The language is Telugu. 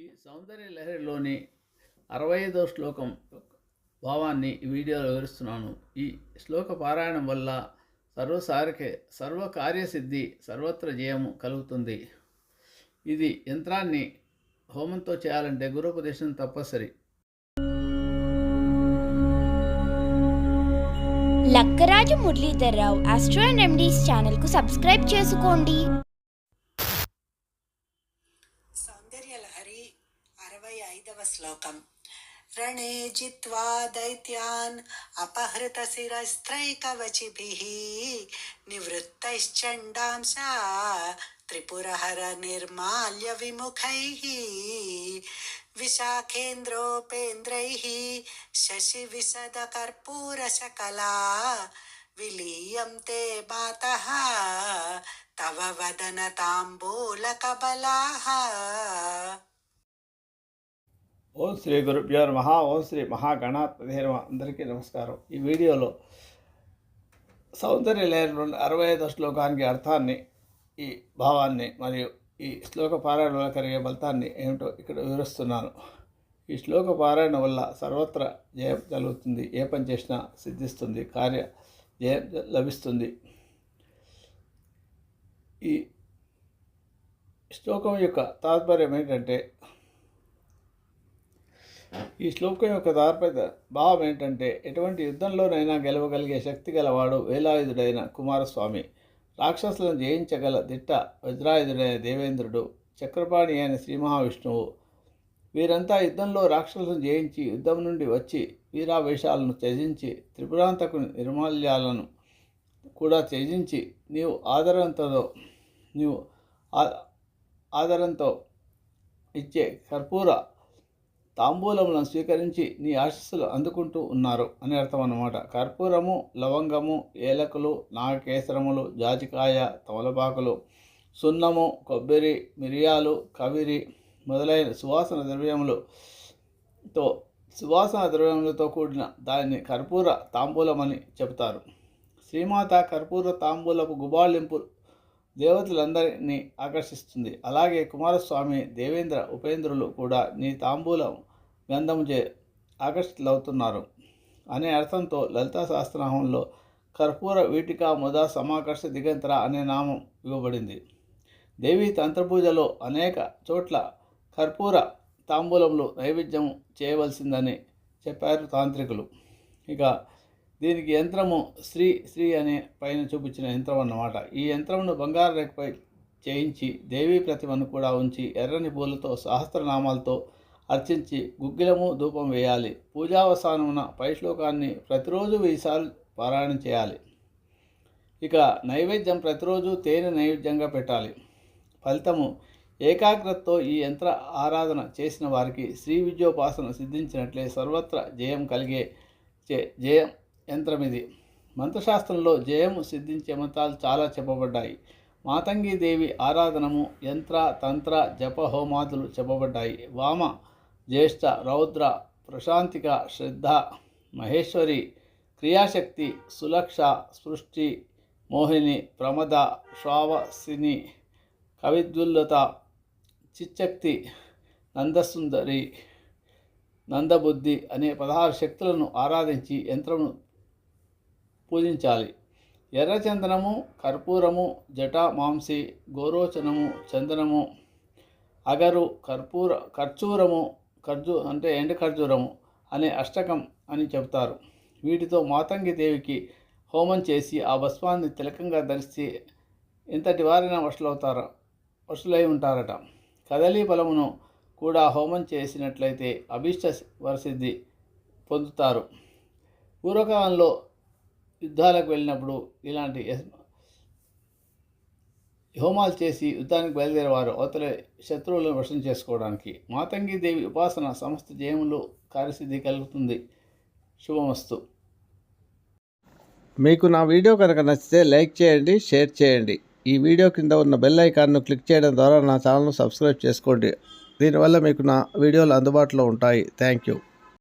ఈ సౌందర్య లహరిలోని అరవై ఐదో శ్లోకం భావాన్ని వీడియోలో వివరిస్తున్నాను. ఈ శ్లోక పారాయణం వల్ల సర్వసారికే సర్వకార్యసిద్ధి సర్వత్ర జయము కలుగుతుంది. ఇది యంత్రాన్ని హోమంతో చేయాలంటే గురుపదేశం తప్పనిసరి. లక్కరాజు మురళీధర్రావు ఆస్ట్రో అండ్ ఎండీస్ ఛానల్కు సబ్స్క్రైబ్ చేసుకోండి. त्वया इदव श्लोकम् रणे जित्वा दैत्यान् अपहृतशिरस्त्रैकवचिभिः निवृत्तैश्चण्डां सा त्रिपुरहरनिर्माल्य विमुखैः विशाखेन्द्रोपेन्द्रैः तव वदनताम्बूलकबलाः ఓం శ్రీ గురుభ్యో మహా ఓం శ్రీ మహాగణాత్మధీరమ అందరికీ నమస్కారం. ఈ వీడియోలో సౌందర్య లేని నుండి అరవై ఐదో శ్లోకానికి అర్థాన్ని ఈ భావాన్ని మరియు ఈ శ్లోక పారాయణ వల్ల కలిగే ఫలితాన్ని ఏమిటో ఇక్కడ వివరిస్తున్నాను. ఈ శ్లోక పారాయణ వల్ల సర్వత్ర జయం కలుగుతుంది ఏ పని చేసినా సిద్ధిస్తుంది కార్య జయం లభిస్తుంది. ఈ శ్లోకం యొక్క తాత్పర్యం ఏంటంటే ఈ శ్లోకం యొక్క తార్పత భావం ఏంటంటే ఎటువంటి యుద్ధంలోనైనా గెలవగలిగే శక్తి గలవాడు వేలాయుధుడైన కుమారస్వామి. రాక్షసులను జయించగల దిట్ట వజ్రాయుధుడైన దేవేంద్రుడు చక్రపాణి అయిన శ్రీ మహావిష్ణువు. వీరంతా యుద్ధంలో రాక్షసులను జయించి యుద్ధం నుండి వచ్చి వీరావేషాలను త్యజించి త్రిపురాంతకు నిర్మాల్యాలను కూడా త్యజించి నీవు ఆదరంతో నీవు ఆ- ఆదరంతో ఇచ్చే కర్పూర తాంబూలములను స్వీకరించి నీ ఆశస్సులు అందుకుంటూ ఉన్నారు అని అర్థం అన్నమాట కర్పూరము లవంగము ఏలకులు నాగకేసరములు జాజికాయ తమలపాకులు సున్నము కొబ్బరి మిరియాలు కవిరి మొదలైన సువాసన ద్రవ్యములతో సువాసన ద్రవ్యములతో కూడిన దానిని కర్పూర తాంబూలమని చెబుతారు. శ్రీమాత కర్పూర తాంబూలపు గుబాళింపు దేవతలందరినీ ఆకర్షిస్తుంది. అలాగే కుమారస్వామి దేవేంద్ర ఉపేంద్రులు కూడా నీ తాంబూలం గంధము చే ఆకర్షితులవుతున్నారు అనే అర్థంతో లలితా శాస్త్రనామంలో కర్పూర వీటిక ముద సమాకర్ష దిగంతర అనే నామం ఇవ్వబడింది. దేవి తంత్రపూజలో అనేక చోట్ల కర్పూర తాంబూలంలో నైవేద్యం చేయవలసిందని చెప్పారు తాంత్రికులు. ఇక దీనికి యంత్రము శ్రీ శ్రీ అనే పైన చూపించిన యంత్రం అన్నమాట. ఈ యంత్రమును బంగారు రేఖపై చేయించి దేవీ ప్రతిమను కూడా ఉంచి ఎర్రని పూలతో సహస్రనామాలతో అర్చించి గుగ్గిలము ధూపం వేయాలి. పూజావసానమున పై శ్లోకాన్ని ప్రతిరోజు వెయ్యిసార్లు పారాయణం చేయాలి. ఇక నైవేద్యం ప్రతిరోజు తేనె నైవేద్యంగా పెట్టాలి. ఫలితము ఏకాగ్రతతో ఈ యంత్ర ఆరాధన చేసిన వారికి శ్రీ విద్యోపాసన సిద్ధించినట్లే సర్వత్ర జయం కలిగే చే- జయం యంత్రం ఇది మంత్రశాస్త్రంలో జయం సిద్ధించే మంత్రాలు చాలా చెప్పబడ్డాయి. మాతంగి దేవి ఆరాధనము యంత్ర తంత్ర జప హోమాదులు చెప్పబడ్డాయి. వామ జ్యేష్ఠ రౌద్ర ప్రశాంతిక శ్రద్ధ మహేశ్వరి క్రియాశక్తి సులక్ష సృష్టి మోహిని ప్రమద శ్వావసిని కవిద్యుల్లత చిచ్చక్తి నందసుందరి నందబుద్ధి అనే పదహారు శక్తులను ఆరాధించి యంత్రమును పూజించాలి. ఎర్రచందనము కర్పూరము జట మాంసి గోరోచనము చందనము అగరు కర్పూర ఖర్చూరము ఖర్జూ అంటే ఎండు ఖర్జూరము అనే అష్టకం అని చెబుతారు. వీటితో మాతంగి దేవికి హోమం చేసి ఆ భస్మాన్ని తిలకంగా ధరిస్తే ఇంతటి వారైనా వశులవుతారు వశులై ఉంటారట. కదలీ బలమును కూడా హోమం చేసినట్లయితే అభీష్ట వరసిద్ధి పొందుతారు. పూర్వకాలంలో యుద్ధాలకు వెళ్ళినప్పుడు ఇలాంటి హోమాలు చేసి యుద్ధానికి బయలుదేరేవారు అవతల శత్రువులను వశం చేసుకోవడానికి. మాతంగి దేవి ఉపాసన సమస్త జయములు కార్యసిద్ధి కలుగుతుంది. శుభమస్తు. మీకు నా వీడియో కనుక నచ్చితే లైక్ చేయండి షేర్ చేయండి. ఈ వీడియో కింద ఉన్న బెల్ ఐకాన్ను క్లిక్ చేయడం ద్వారా నా ఛానల్ను సబ్స్క్రైబ్ చేసుకోండి. దీనివల్ల మీకు నా వీడియోలు అందుబాటులో ఉంటాయి. Thank you.